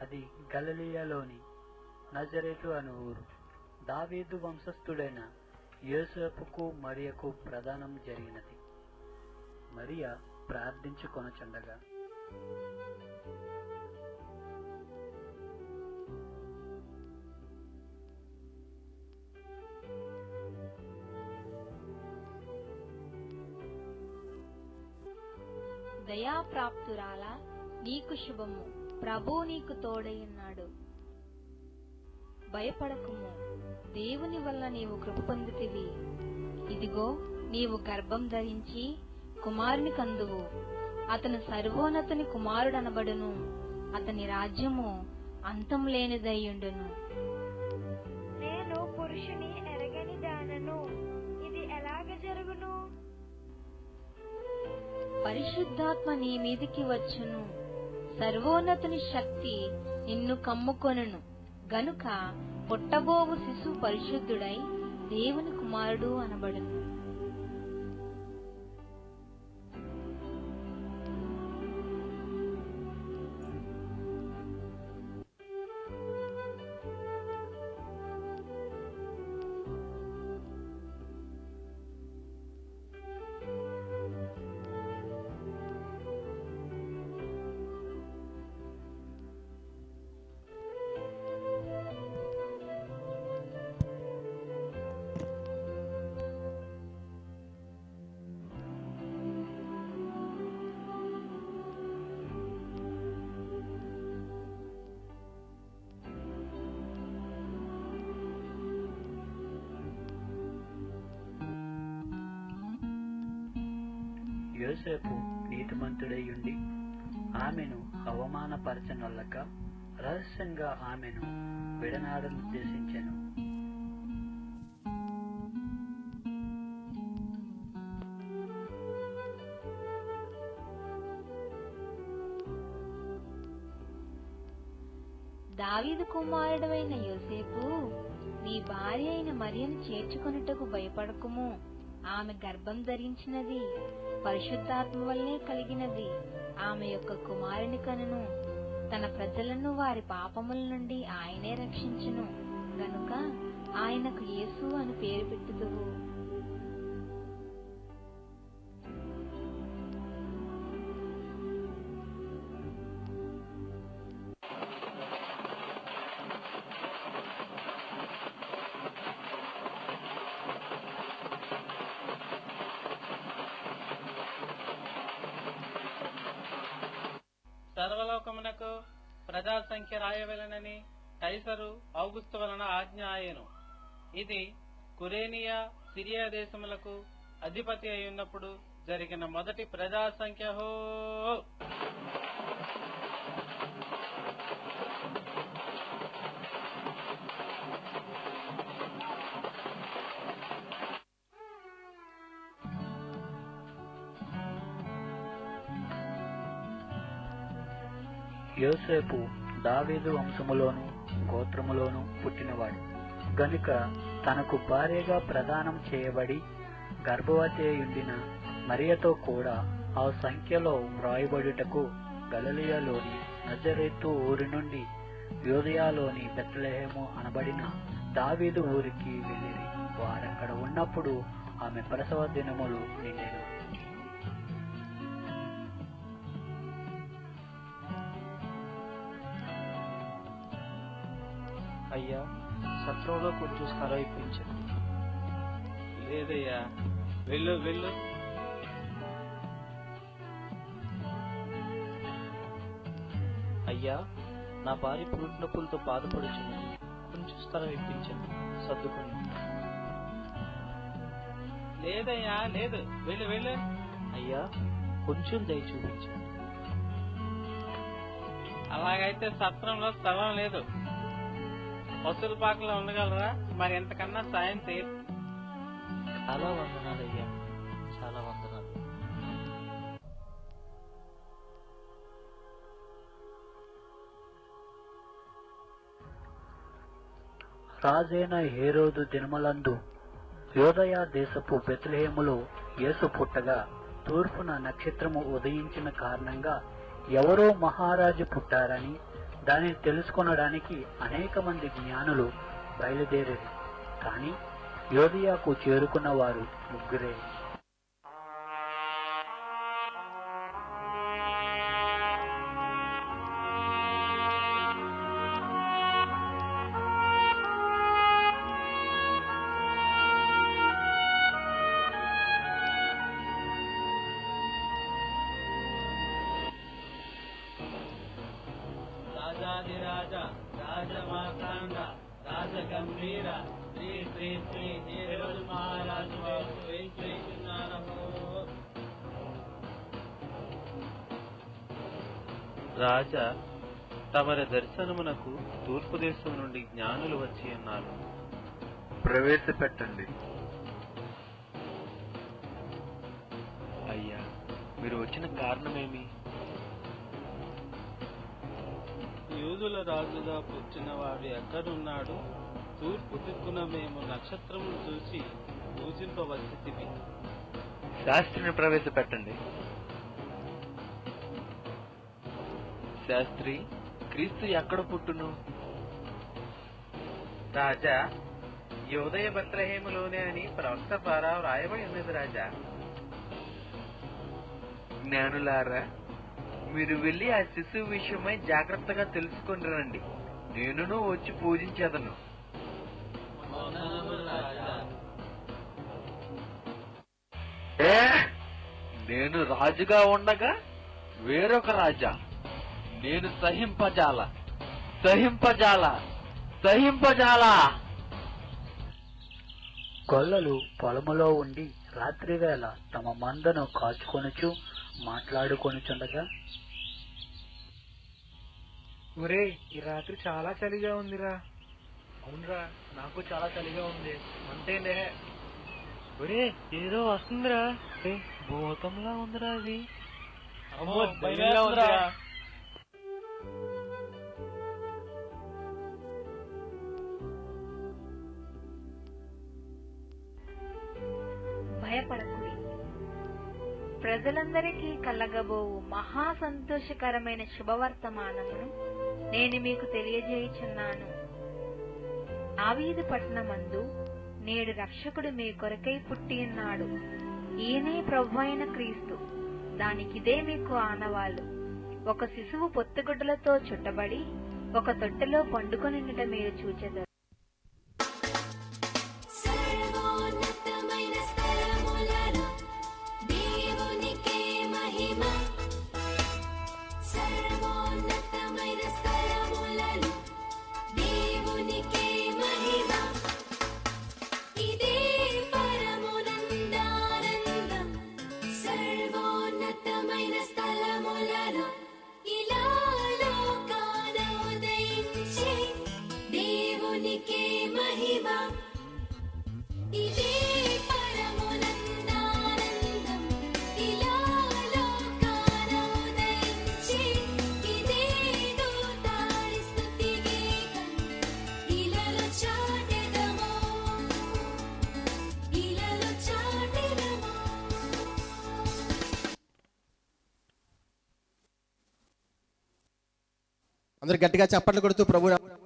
అది గలలియలోని నజరేతు అను ఊరు. దావీదు వంశస్థుడైన యోసేపుకు మరియకు ప్రదానం జరిగినది. మరియ ప్రార్థించుకొనుచుండగా దయాప్రాప్తురాలా నీకు శుభము. ప్రభు నీకు తోడైయున్నాడు భయపడకుము. దేవుని వల్ల నీవు కృప పొందితివి. ఇదిగో నీవు గర్భం ధరించి కుమారుని కందువు. అతను సర్వోన్నతుని కుమారుడనబడును. అతని రాజ్యము అంతం లేనిదయ్యుండును నేను పురుషుని ఎరగని దానను. ఇది ఎలాగ జరుగును? పరిశుద్ధాత్మ నీ మీదికి వచ్చును. సర్వోన్నతుని శక్తి నిన్ను కమ్ముకొనును. గనుక పుట్టబోవు శిశు పరిశుద్ధుడై దేవుని కుమారుడు అనబడును. ఎంతసేపు నీతిమంతుడై ఆమెను అవమానపరచనొల్లక రహస్యంగా ఆమెను విడనాడనుద్దేశించెను దావీదు కుమారుడవైన యోసేపు నీ భార్య అయిన మరియను చేర్చుకొనుటకు భయపడకుము. ఆమె గర్భం ధరించినది. పరిశుద్ధాత్మ వల్లే కలిగినది. ఆమె యొక్క కుమారుని కనును తన ప్రజలను వారి పాపముల నుండి ఆయనే రక్షించును. గనుక ఆయనకు యేసు అని పేరు పెట్టుదువు లోకమునకు ప్రజా సంఖ్య రాయవలెనని కైసరు ఔగుస్తు వలన ఆజ్ఞ ఆయను. ఇది కురేనియా సిరియా దేశములకు అధిపతి అయి ఉన్నప్పుడు జరిగిన మొదటి ప్రజా సంఖ్య హో! యోసేపు దావీదు వంశములోను గోత్రములోను పుట్టినవాడు. గనుక తనకు భార్యగా ప్రదానం చేయబడి గర్భవతి అయ్యుండిన మరియతో కూడా ఆ సంఖ్యలో వ్రాయబడుటకు గలలియలోని నజరేతు ఊరి నుండి యోదయాలోని బెత్లెహేము అనబడిన దావీదు ఊరికి వెళ్ళిరి. వారక్కడ ఉన్నప్పుడు ఆమె ప్రసవ దినములు నిండెను. అయ్యా సత్రంలో కొంచెం స్థలం ఇప్పించండి లేదయ్యా వెళ్ళు వెళ్ళు. అయ్యా నా భార్య పురుటి నొప్పులతో బాధపడుచున్నది కొంచెం స్థలం ఇప్పించండి సర్దుకోండి లేదయ్యా లేదు. వెళ్ళు వెళ్ళు. అయ్యా కొంచెం దయ చూపించండి అలాగైతే సత్రంలో స్థలం లేదు. వసూలు పాకలో ఉండగలరా? మరి ఎంతకన్నా సాయం చేయ. చాలా వందనాలు అయ్యా. చాలా వందనాలు. రాజైన హేరోదు దినములందు యోదయ దేశపు బెత్లహేములో యేసు పుట్టగా తూర్పున నక్షత్రము ఉదయించిన కారణంగా ఎవరో మహారాజు పుట్టారని దానిని తెలుసుకొనడానికి అనేక మంది జ్ఞానులు బయలుదేరారు కానీ యోధియాకు చేరుకున్న వారు ముగ్గురే. రాజమాతాండ రాజగంభీర శ్రీ శ్రీ శ్రీ మహారాజు రాజా తమరి దర్శనమునకు తూర్పు దేశం నుండి జ్ఞానులు వచ్చి ఉన్నారు. ప్రవేశపెట్టండి. అయ్యా మీరు వచ్చిన కారణమేమి? యూదుల రాజుగా పుట్టిన వాడు ఎక్కడున్నాడు? తూర్పు దిక్కున మేము నక్షత్రమును చూసి పూజింపవచ్చితివి శాస్త్రిని ప్రవేశపెట్టండి. శాస్త్రి క్రీస్తు ఎక్కడ పుట్టును? రాజా యోదయ బత్రహేములోనే అని ప్రవక్త ద్వారా వ్రాయబడి ఉన్నది రాజా. జ్ఞానులారా మీరు వెళ్ళి ఆ శిశువు విషయమై జాగ్రత్తగా తెలుసుకుని రండి. నేనును వచ్చి పూజించేదను. నేను రాజుగా ఉండగా వేరొక రాజా. నేను సహింపజాల. సహింపజాల. సహింపజాల. గొల్లలు పొలములో ఉండి రాత్రివేళ తమ మందను కాచుకొనుచు మాట్లాడుకొనుచుండగా ఒరే ఈ రాత్రి చాలా చలిగా ఉందిరా. అవునరా నాకు చాలా చలిగా ఉంది. అంతేలే. ఒరే ఏదో వస్తుందిరా. ఏ, భూతంలా ఉందిరా అది. అమ్మో భయంగా ఉందిరా భయపడకుడి. ప్రజలందరికీ కలగబోవు మహా సంతోషకరమైన శుభవర్తమానమును నేను మీకు తెలియజేయుచున్నాను. ఆవీదు పట్టణమందు నేడు రక్షకుడు మీ కొరకై పుట్టి ఉన్నాడు ఈయనే ప్రభు అయిన క్రీస్తు. దానికిదే మీకు ఆనవాలు ఒక శిశువు పొత్తుగుడ్డలతో చుట్టబడి ఒక తొట్టెలో పండుకొనిండుట మీరు చూచెదరు. అందరు గట్టిగా చప్పట్లు కొడుతూ ప్రభు